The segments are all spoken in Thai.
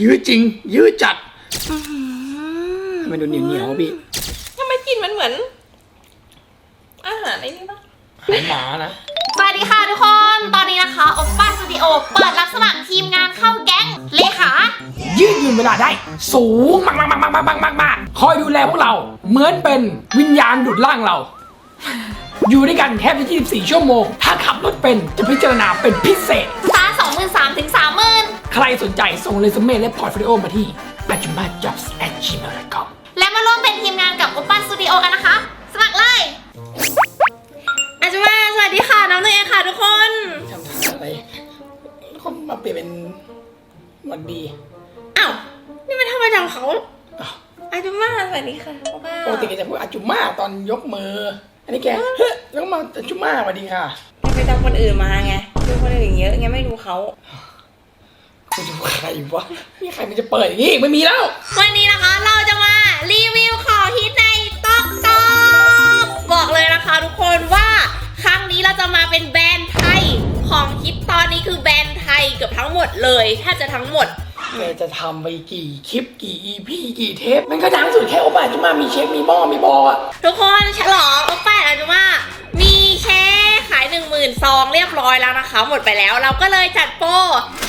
ยื้อจริง ยื้อจัดทำไมดูเหนียวเหนียวๆพี่ทำไมกลิ่นมันเหมือน อาหารไอ้นี่ปะหายหมานะ สวัสดีค่ะทุกคน ตอนนี้นะคะโอปป้าสตูดิโอเปิดรับสมัครทีมงานเข้าแก๊งเลขายืดหยุ่นเวลาได้ สูงมากมากมากมากมากมากมากคอยดูแลพวกเรา เหมือนเป็นวิญญาณดูดร่างเรา อยู่ด้วยกันแทบจะ24 ชั่วโมง ถ้าขับรถเป็นจะพิจารณาเป็นพิเศษ ใครสนใจส่งเรซูเม่และพอร์ตโฟลิโอมาที่ a j u m a j o b s g m a i l c o m และมาร่วมเป็นทีมงานกับโอปป้าสตูดิโอกันนะคะ สมัครเลยอาจุมาสวัสดีค่ะ น้องเนยค่ะทุกคนทำท่าอะไรเขามาเปลี่ยนเป็นวันดีอ้าวนี่มันทำประจำเขาอ้าวอาจุมาสวัสดีค่ะป้าปกติแกจะพูดอาจุม่าตอนยกมือ อันนี้แกเฮ้ยยกมาอาจุม่าสวัสดีค่ะ ไปจำคนอื่นมาไงดูคนอื่นเยอะไงไม่รู้เขา กูจะพูดใครวะมีใครมันจะเปิดอย่างนี้อีกไม่มีแล้ว วันนี้นะคะเราจะมารีวิวของฮิตในต๊อกต๊อกบอกเลยนะคะทุกคนว่าครั้งนี้เราจะมาเป็นแบรนด์ไทยของฮิตตอนนี้คือแบรนด์ไทยเกือบทั้งหมดเลยแทบจะทั้งหมดแกจะทำไปกี่คลิปกี่ EP กี่เทป มันก็ดังสุดแค่โอปาจุม่ามีเช็คมีหม้อมีบอลอะทุกคนฉลองโอปป้าอาจุมา 1 0 0 0 0ซองเรียบร้อยแล้วนะคะ หมดไปแล้วเราก็เลยจัดโปร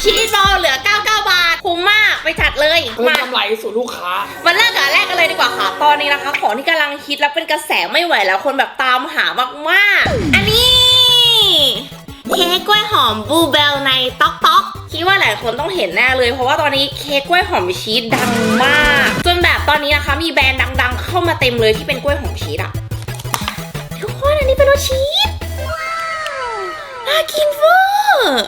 ชีสบอลเหลือ 99 บาท คุ้มมากไปจัดเลยคืมาอกำไรสู่ลูกค้า มาเริ่มกับแรกกันเลยดีกว่าค่ะ ตอนนี้นะคะ ของที่กำลังฮิตแล้วเป็นกระแสไม่ไหวแล้วคนแบบตามหามากๆ อันนี้เค้กกล้วยหอมบูเบลในต๊อกต๊อกคิดว่าหลายคนต้องเห็นแน่เลย เพราะว่าตอนนี้เค้กกล้วยหอมชีสดังมาก จนแบบตอนนี้นะคะมีแบรนด์ดัง ๆ เข้ามาเต็มเลยที่เป็นกล้วยหอมชีสอะทุกคนอันนี้เป็นรสชีสากินเวอร์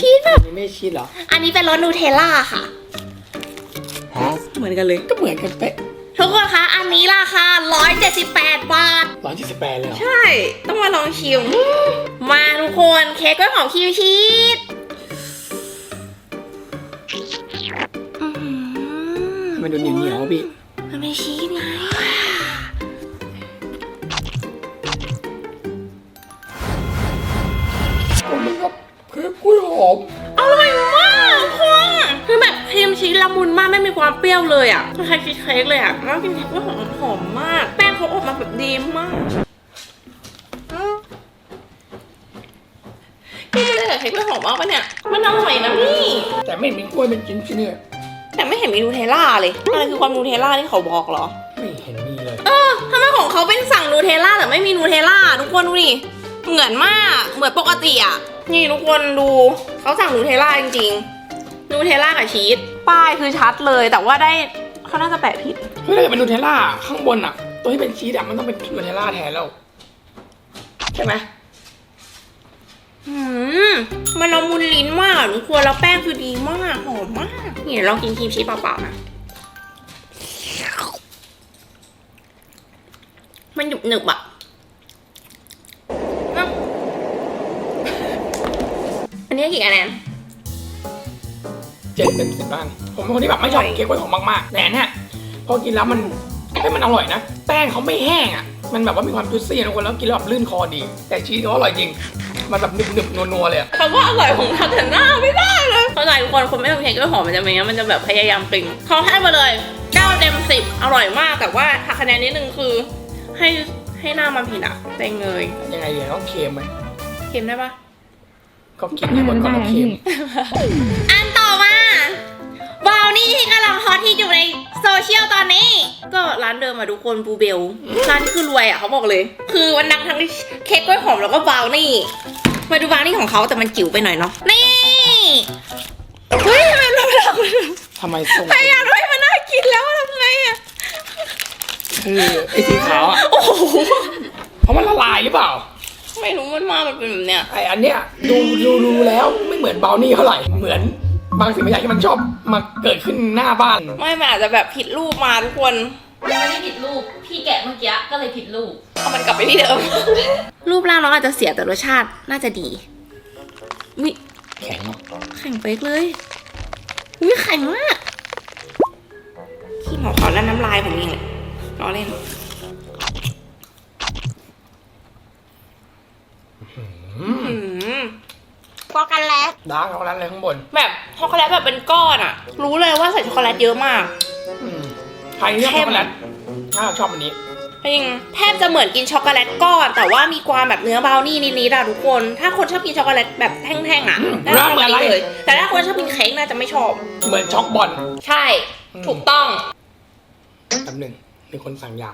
ชีสแบบ อันนี้ไม่ชีสเหรอ อันนี้เป็นรสนูเทลล่าค่ะฮะเหมือนกันเลย ก็เหมือนกันเป๊ะทุกคนคะ อันนี้ราคา 178 บาท ร้อยเจ็ดสิบแปดเลยเหรอ ใช่ ต้องมาลองชิม มาทุกคนเค้กกล้วยหอมคิวชีสอื้อหือทำไมดูเหนียวเหนียวๆพี่ มันเป็นชีสไง เค้กกล้วยหอม อร่อยมากทุกคนคือแบบครีมชีสละมุนมากไม่มีความเปรี้ยวเลยอะคล้ายๆชีสเค้กเลยอะแล้วกินเค้กกล้วยหอมหอมมาก แป้งเขาออกมาแบบดีมากพี่ไม่ได้แต่เค้กกล้วยหอมมากปะเนี่ย มันอร่อยนะพี่ แต่ไม่เห็นเป็นกล้วยเป็นชิ้นชิ้นเนี่ยแต่ไม่เห็นมีนูเทลล่าเลยอะไรคือความนูเทลล่าที่เขาบอกเหรอ ไม่เห็นมีเลย เออทำไมของเขาเป็นสั่งนูเทลล่าแต่ไม่มีนูเทลล่าทุกคนดูดิ เหมือนมาก เหมือนปกติอะ นี่ทุกคนดูเขาสั่งนูเทลล่าจริงๆนูเทลล่ากับชีสป้ายคือชัดเลยแต่ว่าได้เขาน่าจะแปะผิดเฮ้ยถ้าเกิดเป็นนูเทลล่าข้างบนอะตัวที่เป็นชีสอะมันต้องเป็นนูเทลล่าแทนแล้ว ใช่ไหมอืมมันละมุนลิ้นมากทุกคนแล้วแป้งคือดีมากหอมมากนี่เดี๋ยวลองกินครีมชีสเปล่าๆนะมันหยุบหนึบอะอืมอั นนี้กี่คะแนนเจ็ดเต็มสิบบ้างผมเป็นคนที่แบบไม่ชอบเค้กกล้วยหอมมากๆแต่อันเนี่ยพอกินแล้วมันเฮ้ยมันอร่อยนะ แป้งเขาไม่แห้งอะ มันแบบว่ามีความจุยซี่นะทุกคนแล้วกินแล้วแบบลื่นคอดี แต่ชีสเขาอร่อยจริง มันแบบหนึบๆนัวๆเลยอะคำว่าอร่อยของเราแต่หน้าไม่ได้เลยเข้าใจทุกคนคนไม่ทำเค้กกล้วยหอมมันจะเป็นอย่างนี้มันจะแบบพยายามกลิ่นเขาให้มาเลย9เต็ม10 อร่อยมากแต่ว่าหักคะแนนนิดนึงคือ ให้ให้หน้ามันผิดอะแตงเงยยังไงเดี๋ยวต้องเค็มไหมเค็มได้ปะ ก็กินให้หมดก่อนแล้วเค็มอันต่อมาบราวนี่ที่กำลังฮอตที่อยู่ในโซเชียลตอนนี้ ก็ร้านเดิมอะทุกคนบูเบลร้านนี้คือรวยอะเขาบอกเลย คือมันดังทั้งเค้กกล้วยหอมแล้วก็บราวนี่ มาดูบราวนี่ของเขาแต่มันจิ๋วไปหน่อยเนาะนี่เฮ้ยทำไมเราไม่ทำเลยทำไมส่งพยายามให้มันน่ากินแล้วทำไงอะคือไอ้สีขาวอะโอ้โหเพราะมันละลายหรือเปล่า ไม่รู้มันมามันเป็นแบบเนี้ย ไออันเนี้ยดูดูดูแล้วไม่เหมือนเบลนี่เท่าไหร่ เหมือนบางสิ่งบางอย่างที่มันชอบมาเกิดขึ้นหน้าบ้านไม่มันอาจจะแบบผิดรูปมาทุกคนไม่ได้ผิดรูป พี่แกะเมื่อกี้ก็เลยผิดรูป เอามันกลับไปที่เดิม รูปร่างน้องอาจจะเสียแต่รสชาติน่าจะดีวิแข็งเนาะแข็งเป๊กเลยวิแข็งมากที่หมอขอแล้วน้ำลายผมนี่แหละล้อเล่น อืมอืมพอกันแล้วดาร์กช็อกโกแลตอะไรข้างบน แบบช็อกโกแลตแบบเป็นก้อนอะรู้เลยว่าใส่ช็อกโกแลตเยอะมาก อืมใครที่ชอบช็อกโกแลตถ้าชอบอันนี้จริงแทบจะเหมือนกินช็อกโกแลตก้อน แต่ว่ามีความแบบเนื้อบราวนี่นิดๆอะทุกคน ถ้าคนชอบกินช็อกโกแลตแบบแท่งๆอะอืมน่าจะชอบร้านอันอะไรนี้เลย แต่ถ้าคนชอบกินเค้กน่าจะไม่ชอบ เหมือนช็อกบอลใช่อืมถูกต้องแป๊บหนึ่งมีคนสั่งยา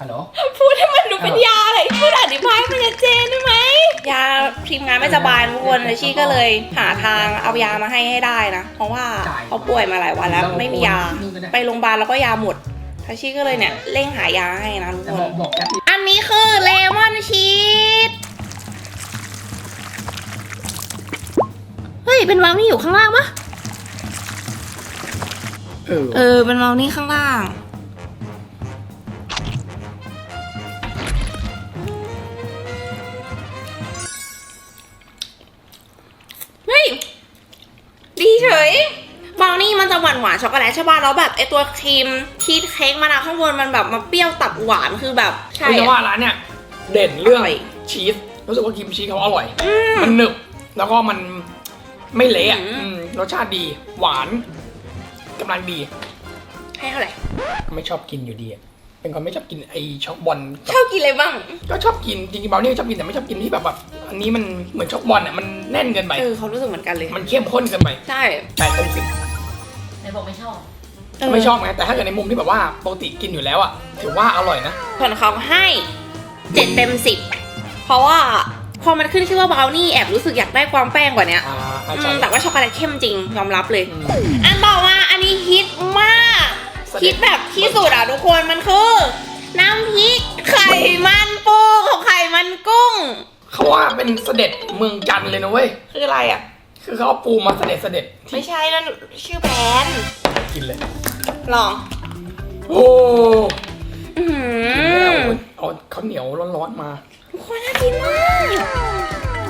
ฮัลโหลพูดให้มันดูเป็นยาอะไรพูดอธิบายให้มันชัดเจนได้ไหมยาทีมงานไม่สบายทุกคนเลยชี่ก็เลยหาทางเอายามาให้ให้ได้นะ เพราะว่าเขาป่วยมาหลายวันแล้วไม่มียาไปโรงพยาบาลแล้วก็ยาหมดทัชชี่ก็เลยเนี่ยเร่งหายาให้นะทุกแต่คบอกนบอกแอปอันนี้คือเลมอนชีสเฮ้ยเป็นบราวนี่อยู่ข้างล่างปะเออเออเป็นบราวนี่ข้างล่าง มันจะหวานหวานๆช็อกโกแลตใช่ป่ะแล้วแบบไอตัวครีมชีสเค้กมันอะข้างบนมันแบบมาเปรี้ยวตัดหวานคือแบบใช่คือจะอะว่าร้านเนี่ยเด่นเรื่องอร่อยชีสรู้สึกว่าครีมชีสเขาอร่อยอืมมันหนึบแล้วก็มันไม่เละอะอืมอืมรสชาติดีหวานกำลังดี ให้เท่าไหร่ไม่ชอบกินอยู่ดีอะเป็นคนไม่ชอบกินไอช็อกบอลชอบกินอะไรบ้าง ก็ชอบกินจริงๆเบลนี่ก็ชอบกินแต่ไม่ชอบกินที่แบบแบบอันนี้มันเหมือนช็อกบอลอะมันแน่นเกินไปเออเขารู้สึกเหมือนกันเลย มันเข้มข้นเกินไปใช่แปดเต็มสิบไห นบอกไม่ชอบเออไม่ชอบไงแต่ถ้าเกิดในมุมที่แบบว่าปกติกินอยู่แล้วอะถือว่าอร่อยนะส่วนเขาให้เจ็ดเต็มสิบเพราะว่าพอมันขึ้นชื่อว่าบราวนี่แอบรู้สึกอยากได้ความแป้งกว่าเนี้ยอ่าอืใช่ มแต่ว่าช็อกโกแลตเข้มจริงยอมรับเลยอืมอันต่อมาอันนี้ฮิตมากแสดงฮิตแบบที่สุดอะทุกคนมันคือ น้ำพริกไข่มันปูกับไข่มันกุ้ง เขาว่าเป็นเสด็จเมืองจันทร์เลยนะเว้ย คืออะไรอะ คือเขาเอาปูมาเสด็จเสด็จที่ไม่ใช่นั่นชื่อแบรนด์กินเลยลองโอ้อือหืกินไม่ได้อเอาข้าวเหนียวร้อนๆมาทุกคนน่ากินมาก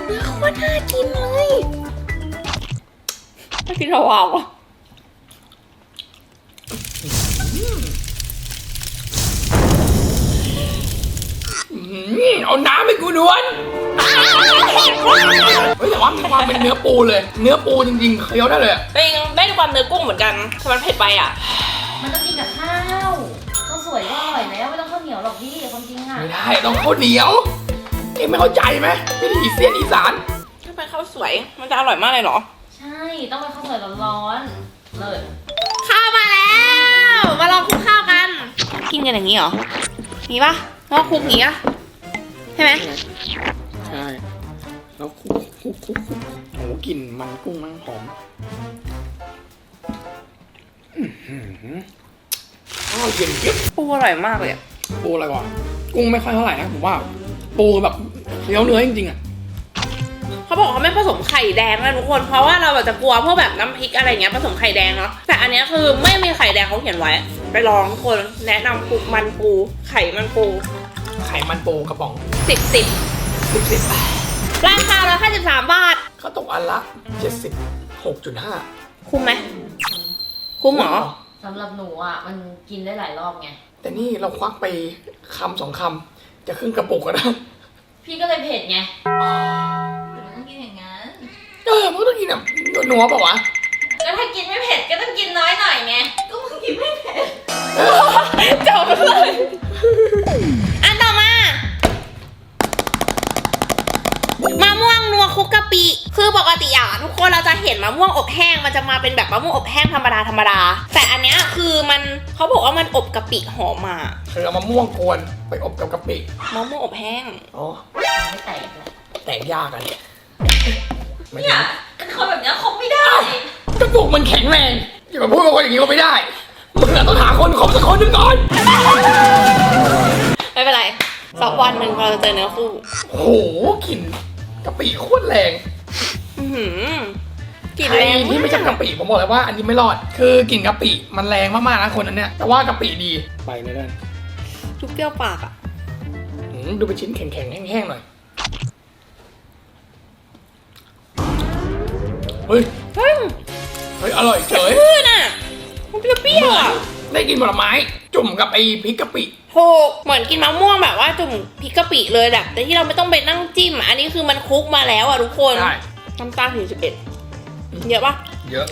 เนื้อโคตรน่ากินเลยน่ากินระหว่างอะอื้อหือเอาน้ำให้กูด่วน เฮ้ยแต่ว่ามีความเป็นเนื้อปูเลย เนื้อปูจริงๆเคี้ยวได้เลยอะจริงได้ความเนื้อกุ้งเหมือนกันแต่มันเผ็ดไปอะ มันต้องกินกับข้าวข้าวสวยก็อร่อยแล้วไม่ต้องข้าวเหนียวหรอกพี่ความจริงอะไม่ได้ต้องข้าวเหนียวเอ็งไม่เข้าใจไหมวิถีเสี้ยนอีสานถ้าไปข้าวสวยมันจะอร่อยมากเลยเหรอ ใช่ต้องเป็นข้าวสวยร้อนๆเลยข้าวมาแล้ว มาลองคลุกข้าวกัน กินกันอย่างนี้เหรอนี่ปะแล้วคลุกอย่างนี้ปะใช่ไหมใช่ แล้วคุกคุกคุกคุกโอ้โหกลิ่นมันกุ้งมันหอมอื้อหือข้าวเย็นเก็บปูอร่อยมากเลยอะปูอะไรวะกุ้งไม่ค่อยเท่าไหร่นะผมว่า ปูแบบเคี้ยวเนื้อจริงๆอะเขาบอกเขาไม่ผสมไข่แดงนะทุกคน เพราะว่าเราอาจจะกลัวพวกแบบน้ำพริกอะไรเงี้ยผสมไข่แดงเนาะแต่อันเนี้ยคือไม่มีไข่แดงเขาเขียนไว้ ไปลองทุกคนแนะนำปูมันปู ไข่มันปู ไข่มันปูกระป๋องสิบสิบ สิบสิบราคาละแค่สิบสามบาทข้าวตกอันละเจ็ดสิบหกจุดห้าคุ้มไหม คุ้มเหรอ สำหรับหนูอะ มันกินได้หลายรอบไง แต่นี่เราควักไปคำสองคำจะครึ่งกระปุกก็ได้พี่ก็เลยเผ็ดไงต้องกินอย่างนั้น เออมันก็ต้องกินแบบนัวๆเปล่าวะก็ถ้ากินไม่เผ็ดก็ต้องกินน้อยหน่อยไง ก็มึงกินไม่เผ็ด จบเลย อันต่อมา มะม่วงนัว คลุกกะปิ คือปกติอะทุกคนเราจะเห็นมะม่วงอบแห้งมันจะมาเป็นแบบมะม่วงอบแห้งธรรมดาธรรมดา แต่อันเนี้ยคือมันเขาบอกว่ามันอบกะปิหอมมาคือเอามะม่วงกวนไปอบกับกะปิมะม่วงอบแห้งอ๋อไม่แตกเลยแตกยากกันไม่เนี่ยใช่คนแบบเนี้ยคงไม่ได้กระปุกมันแข็งแรงอย่ามาพูดกับคนอย่างนี้ก็ไม่ได้มึงอะต้องหาคนขอบสักคนหนึ่งก่อนไม่เป็นไรสักวันหนึ่งเราจะเจอเนื้อคู่โอ้โหกลิ่น กะปิโคตรแรงอือหือกลิ่นใครแรงที่ไม่ชอบกะปิผมบอกเลยว่าอันนี้ไม่รอด คือกลิ่นกะปิมันแรงมากๆนะคนนั้นเนี่ย แต่ว่ากะปิดี ไปเลยเด้อทุกเปรี้ยวปากอะอืมดูเป็นชิ้นแข็งๆ แห้งๆหน่อย เฮ้ย เฮ้ยเฮ้ยอร่อยเฉยพืชอะมันเปรี้ยวๆอะ ได้กินผลไม้ จุ่มกับไอ้พริกกะปิ ถูกเหมือนกินมะม่วงแบบว่าจุ่มพริกกะปิเลยแบบแต่ที่เราไม่ต้องไปนั่งจิ้มอะอันนี้คือมันคลุกมาแล้วอะทุกคนได้น้ำตาลสี่สิบเอ็ดเยอะปะเยอะ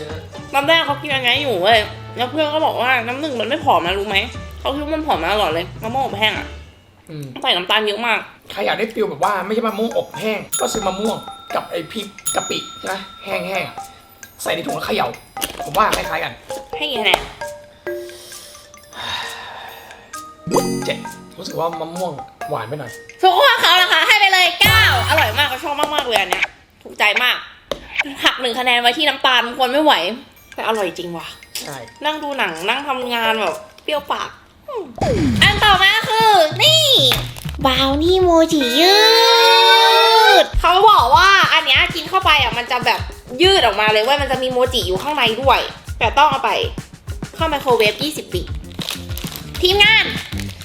ตอนแรกเขากินยังไงอยู่เว้ยแล้วเพื่อนก็บอกว่าน้ำหนึ่งมันไม่ผอมนะรู้ไหมเขาคิดว่ามันผอมมาตลอดเลยมะม่วงอบแห้งอะอืมใส่น้ำตาลเยอะมาก ใครอยากได้ฟิลแบบว่าไม่ใช่มะม่วงอบแห้ง ก็ซื้อมะม่วงกับไอ้พริกกะปิใช่ไหมแห้งๆอะใส่ในถุงแล้วเขย่า ผมว่าคล้ายๆกัน ให้กี่คะแนน เจ็ดรู้สึกว่ามะม่วงหวานไปหน่อยทุกคนเขานะคะ ให้ไปเลยเก้าอร่อยมากเขาชอบมากๆเลยอันเนี้ยถูกใจมากหักหนึ่งคะแนนไว้ที่น้ำตาลคนไม่ไหว แต่อร่อยจริงว่ะ ใช่นั่งดูหนังนั่งทำงานแบบเปรี้ยวปากอืมอันต่อมาคือ นี่บราวนี่โมจิยืด เขาบอกว่าอันเนี้ยกินเข้าไปอะมันจะแบบยืดออกมาเลยว่ามันจะมีโมจิอยู่ข้างในด้วย แต่ต้องเอาไป เข้าไมโครเวฟ20วิทีมงาน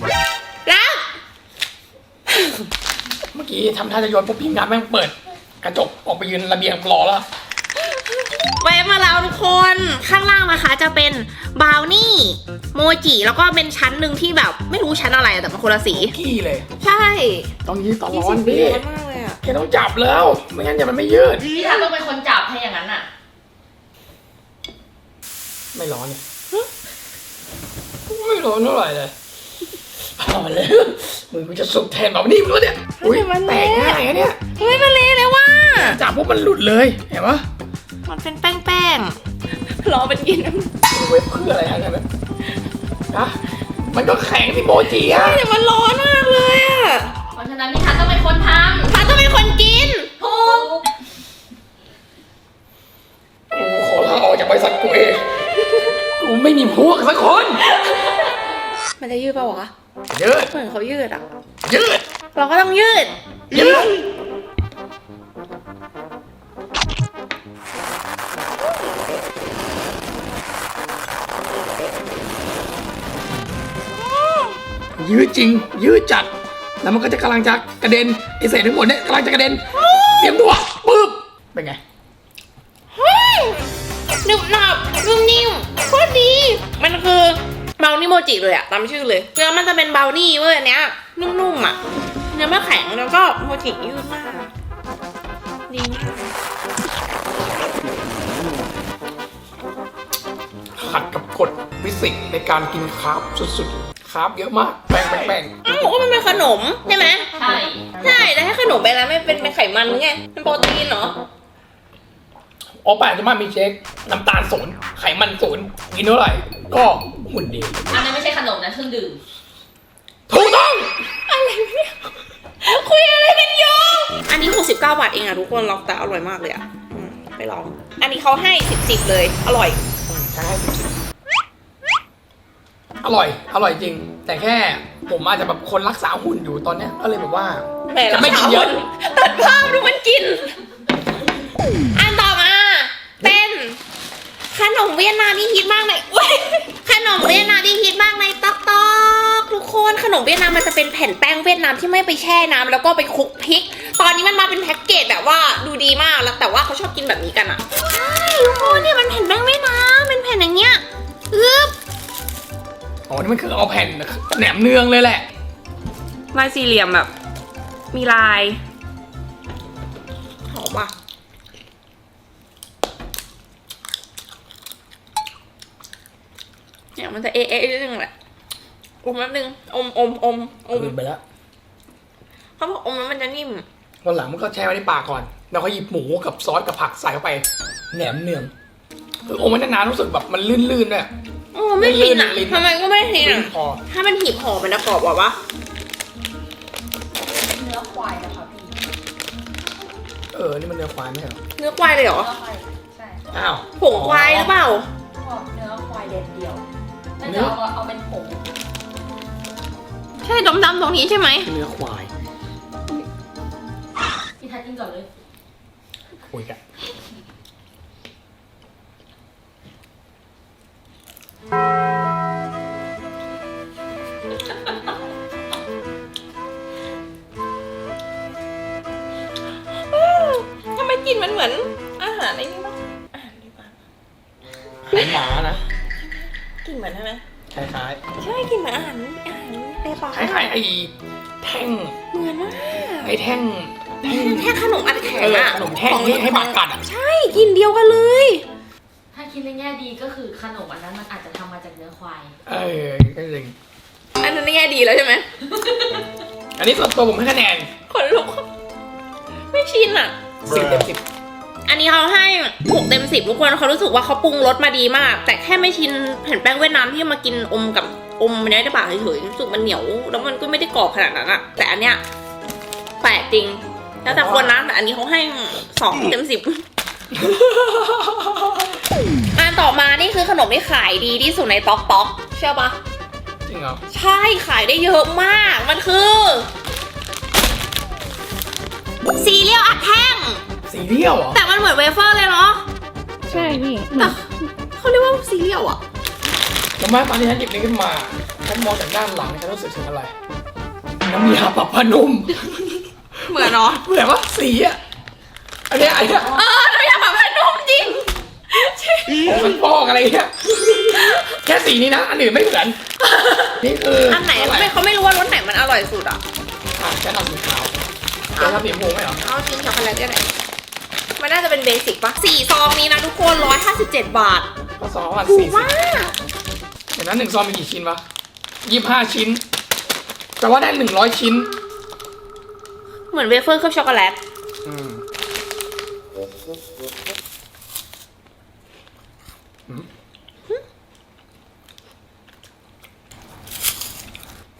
รับเมื่อกี้ทำท่าจะโยนปุ๊บพิมพ์งานแม่งเปิด กระจกออกไปยืนระเบียงรอแล้วเวฟมาแล้วทุกคนข้างล่างนะคะจะเป็นบราวนี่โมจิแล้วก็เป็นชั้นหนึ่งที่แบบ ไม่รู้ชั้นอะไรอะแต่เป็นคนละสี กี้เลย ใช่ต้องยืดตอนร้อนพี่ร้อนมากเลยอะแค่ต้องจับแล้ว ไม่งั้นเดี๋ยวมันไม่ยืด พี่ทันต้องเป็นคนจับให้อย่างนั้นอะ ไม่ร้อนเนี่ยไม่ร้อนเท่าไหร่เลย เอามาเลยมือกูจะสุกแทนแบบนี้มึงแล้วเนี่ยอุ้ยแตกง่ายอะเนี่ยเฮ้ยมันเละเลยว่ะจับปุ๊บมันหลุดเลยเห็นปะมันเป็นแป้งแป้งๆรอเป็นกินน้ำมันเว็บเพื่ออะไรอะไรแบบนะมันก็แข็งที่โมจิอะแต่มันร้อนมากเลยอะเพราะฉะนั้นพี่ทันต้องเป็นคนท ยืดเหมือนเขายืดอะ ยืด เราก็ต้องยืด ยืด ยืดจริง ยืดจัด แล้วมันก็จะกำลังจะกระเด็นไอเศษทั้งหมดเนี่ยกำลังจะกระเด็น เตรียมตัว เบลนี่โมจิเลยอะตามชื่อเลยเนื้อมันจะเป็นเบลนี่เว้ยอันเนี้ยนุ่มๆอะเนื้อไม่แข็งแล้วก็โมจิยืดมากดีมากขัดกับกฎฟิสิกส์ในการกินคาร์บสุดๆคาร์บเยอะมากแป้งแป้งแป้งอ้าวก็มันเป็นขนมใช่ไหมใช่ใช่แต่ถ้าขนมไปแล้วไม่เป็นเป็นไขมันหรือไงเป็นโปรตีนเหรอ อ๋อแปลจะมามีเช็ค น้ำตาลศูนย์ไขมันศูนย์กินเท่าไหร่ ก็หุ่นดี อันนั้นไม่ใช่ขนมนะเครื่องดื่ม ถูกต้องคุยอะไรกันอยู่อันนี้ 69 บาทเองอะทุกคนลองแต่อร่อยมากเลยอะอืมไปลอง อันนี้เขาให้10 10เลย อร่อยใช่สิบสิบอร่อย อร่อยจริง แต่แค่ผมอาจจะแบบคนรักษาหุ่นอยู่ตอนเนี้ยก็เลยแบบว่าแหม่จะไม่กินเยอะ ตัดภาพดูมันกิน ขนมเวียดนามที่ฮิตมากในอุ๊ยขนมเวียดนามที่ฮิตมากในต๊อกต๊อกทุกคนขนมเวียดนามมันจะเป็นแผ่นแป้งเวียดนามที่ไม่ไปแช่น้ำแล้วก็ไปคลุกพริก ตอนนี้มันมาเป็นแพ็กเกจแบบว่าดูดีมากแล้วแต่ว่าเขาชอบกินแบบนี้กันอะใช่ทุกคนเนี่ยมันแผ่นแป้งเวียดนามเป็นแผ่นอย่างเงี้ยอึ๊บอ๋อนี่มันคือเอาแผ่นแหนมเนืองเลยแหละลายสี่เหลี่ยมแบบ มีลาย มันจะเอะเอะนิดนึงแหละอมนิดนึงอมอมอมอมลืมไปแล้วเขาบอกอมแล้วมันจะนิ่มวันหลังมันก็แช่ไว้ในปากก่อน แล้วก็หยิบหมูกับซอสกับผักใส่เข้าไป แหนมเนืองคืออมไว้นานๆรู้สึกแบบมันลื่นๆด้วย โอ้ไม่ทินอะลิ้นๆทำไมก็ไม่ทินลื่อะนคอถ้ามันหีบห่อมันจะกรอบกว่าวะเนื้อควายนะคะพี่เออ นี่มันเนื้อควายไม่ใช่เหรอ เนื้อควายเลยเหรอ เนื้อควายใช่ อ้าวผงควายหรือเปล่าก็เนื้อควายเด็ดเดียว น่าเนื้จะอเอามาเอาเป็นผงใช่ดำๆตรงนี้ใช่ไหมเนื้อควายพี่ทันกินก่อนเลยคุยกันทำไมกลินมันเหมือน อาหารไอ้นี่มั้งอาหารดีกว่าหายหมานะก ลินเหมือนใช่ไหมคล้ายใช่กลินเหมือนอาหารอาหารในปากๆคล้ายๆไอ้แท่งเหมือนมากไอ้แท่งแท่งแท่งขนมอัดแข็งเอออะขนมแท่งที่ให้หมากัดอะ ใช่กินเดียวกันเลย ถ้าคิดในแง่ดีก็คือขนมอันนั้นมันอาจจะทำมาจากเนื้อควาย เออก็จริงอันนั้นแง่ดีแล้วใช่ไหมอันนี้ส่วนตัวผมให้คะแนนขนลุกไม่ชินอะสิบเต็มสิบ อันนี้เขาให้หกเต็มสิบทุกคนเขารู้สึกว่าเขาปรุงรสมาดีมาก แต่แค่ไม่ชินเห็นแป้งเวียดนามที่มากินอมกับอมในในปากเฉยๆรู้สึกมันเหนียว แล้วมันก็ไม่ได้กรอบขนาดนั้นอะแต่อันเนี้ยแปลกจริง แล้วแต่คนนะแต่อันนี้เขาให้สองเต็มสิบอันต่อมานี่คือขนมที่ขายดีที่สุดในต๊อกต๊อกเชื่อปะจริงเหรอใช่ขายได้เยอะมาก มันคือซีเรียลอัดแท่ง สีเรียวเหรอแต่มันเหมือนเวเฟอร์เลยเนาะใช่พี่แต่เขาเรียกว่าซีเรียลอะแล้วมาตอนที่ฉันหยิบนี้ขึ้นมาฉันมองจากด้านหลังฉันรู้สึกถึงอะไร น้ำยาปรับผ้านุ่มเหมือนเนาะเหมือนว่าสีอะอันเนี้ยอันเนี้ยเออน้ำยาปรับผ้านุ่มจริงผมมันฟอกอะไรเงี้ยแค่สีนี้นะ อันอื่นไม่เหมือนนี่คืออัอันไหนไม่เขาไม่รู้ว่ารสไหนมันอร่อยสุดอะอะฉันทำสีขาวแกทำสีชมพูไหมเหรอเอากินช็อกโกแลตได้ไหน มันน่าจะเป็นเบสิกปะสี่ซองนี้นะทุกคนร้อยห้าสิบเจ็ดบาทก็สองวันถูสี่กสิบมากเห็นนั้นหนึ่งซองมีกี่ชิ้นวะยี่ห้าชิ้นแปลว่าได้หนึ่งร้อยชิ้น เหมือนเวเฟอร์เคลือบช็อกโกแลตอืม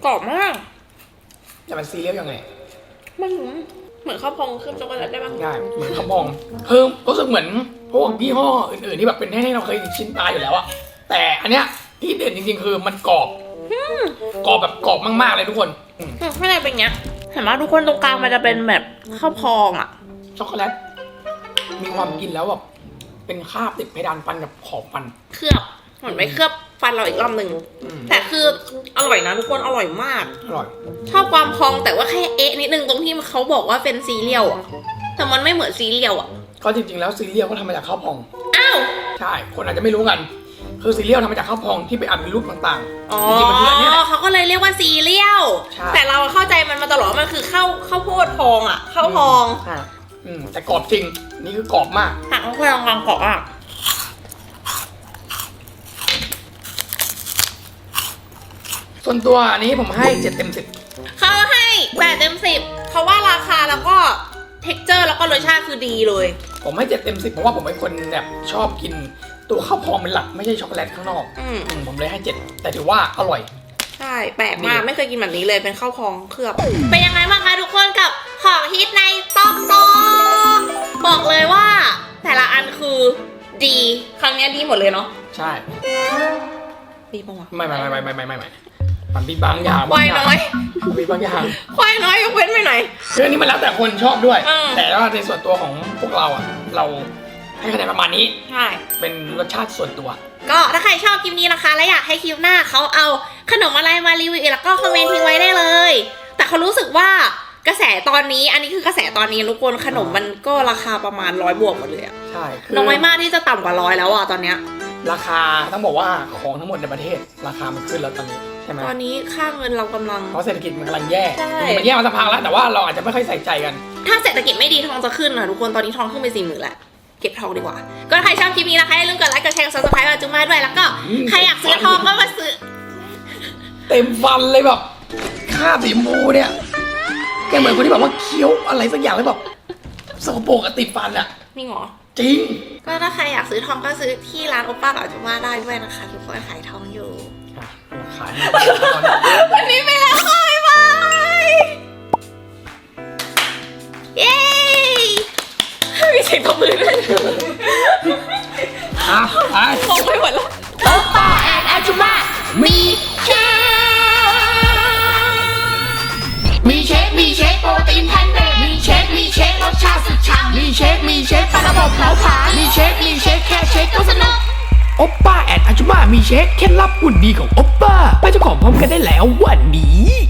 กรอบมากจะเป็นซีเรียลยังไง มัน เหมือนข้าวพองเคลือบช็อกโกแลตได้ปะง่ายเหมือนเขามองเพิ่มรู้สึกเหมือนพวกยี่ห้ออื่นๆที่แบบเป็นแท่งๆเราเคยชิ้นตายอยู่แล้วอะแต่อันเนี้ยที่เด่นจริงๆ คือมันกรอบกรอบแบบกรอบมากๆเลยทุกคนอืมอืมข้างในเป็นอย่างเงี้ยเห็นไหมทุกคนตรงกลางมันจะเป็นแบบข้าวพองอะช็อกโกแลตมีความกินแล้วแบบเป็นคราบติดเพดานฟันกับขอบฟัน เคลือบเหมือนไม่เคลือบ ฟันเราอีกรอบหนึ่งอืมแต่คืออร่อยนะทุกคนอร่อยมาก อร่อย ชอบความพองแต่ว่าแค่เอ๊ะนิดนึงตรงที่เขาบอกว่าเป็นซีเรียลอะแต่มันไม่เหมือนซีเรียลอะก็จริงๆแล้วซีเรียลก็ทำมาจากข้าวพอง อ้าว ใช่ คนอาจจะไม่รู้กัน คือซีเรียลทำมาจากข้าวพองที่ไปอัดเป็นรูปต่างอ๋อๆจริงๆมันคืออันเนี้ยแหละ เขาก็เลยเรียกว่าซีเรียล ใช่ แต่เราเข้าใจมันมาตลอดว่ามันคือข้าวข้าวโพดพองอะข้าวพองอะอืมแต่กรอบจริง นี่คือกรอบมาก หักข้าวพองกลางกรอบอะ ส่วนตัวอันนี้ผมให้เจ็ดเต็มสิบเขาให้แปดเต็มสิบเพราะว่าราคาแล้วก็เท็กเจอร์แล้วก็รสชาติคือดีเลย ผมให้เจ็ดเต็มสิบเพราะว่าผมเป็นคนแบบชอบกิน ตัวข้าวพองเป็นหลักไม่ใช่ช็อกโกแลตข้างนอกอืม อืมผมเลยให้เจ็ดแต่ถือว่าอร่อย ใช่ แปลกมากดีไม่เคยกินแบบนี้เลยเป็นข้าวพองเคลือบ เป็นยังไงบ้างคะทุกคนกับของฮิตในต๊อกต๊อกบอกเลยว่า แต่ละอันคือดี ครั้งเนี้ยดีหมดเลยเนาะใช่ ดีปะวะไม่ไม่ไม่ไม่ไม่ไม่ไม่ มันมีบางอย่างควายน้อย มันมีบางอย่างควายน้อยยกเว้นไปหน่อยคืออันนี้มันแล้วแต่คนชอบด้วย อืม แต่ว่าในส่วนตัวของพวกเราอะ เราให้คะแนนประมาณนี้ ใช่ เป็นรสชาติส่วนตัว ก็ถ้าใครชอบคลิปนี้นะคะ และอยากให้คลิปหน้าเขาเอาขนมอะไรมารีวิวอีกแล้วก็คอมเมนต์ทิ้งไว้ได้เลย แต่เขารู้สึกว่ากระแสตอนนี้ อันนี้คือกระแสตอนนี้ทุกคนขนมมันก็ราคาประมาณร้อยบวกหมดเลยอะใช่ คืน้อยมากที่จะต่ำกว่าร้อยแล้วอะตอนเนี้ย ราคาต้องบอกว่าของทั้งหมดในประเทศ ราคามันขึ้นแล้วตอนนี้ใช่ไหมตอนนี้ค่าเงินเรากำลัง เพราะเศรษฐกิจมันกำลังแย่ใช่ มันแย่มาสักพักแล้วแต่ว่าเราอาจจะไม่ค่อยใส่ใจกัน ถ้าเศรษฐกิจไม่ดีทองจะขึ้นนะทุกคนตอนนี้ทองขึ้นไปสี่หมื่นแล้วเก็บทองดีกว่า ก็ถ้าใครชอบคลิปนี้นะคะอย่าลืมกดไลค์กดแชร์กดซับสไครต์กับจุ๊มาด้วยแล้วก็อืม ใครอยากซื้อทองก็มาซื้อเต็มฟันเลยแบบค่าบสีชมพูเนี่ยแกเหมือนคนที่แบบว่าเคี้ยวอะไรสักอย่างแล้วแบบสกปรกอะติดฟันอะนี่หรอ จริง ก็ถ้าใครอยากซื้อทองก็ซื้อที่ร้านโอป้ากับจุ๊มาได้ด้วยนะคะ ทุกคนขายทองอยู่ อะขายวันนี้ไปแล้วค่ะบ๊ายบายเย้มีเสียงตบมือด้วยอะไปงงไปหมดแล้ว โอป้าแอนอาจุมามี ฉ่ำมีเช็ค มีเช็คปาระบบเผาผลาญมีเช็ค มีเช็ค แค่เช็คก็สนุกโอปป้าแอนอาจุมามีเช็คเคล็ดลับหุ่นดีของโอปป้าไปเจ้าของพร้อมกันได้แล้ววันนี้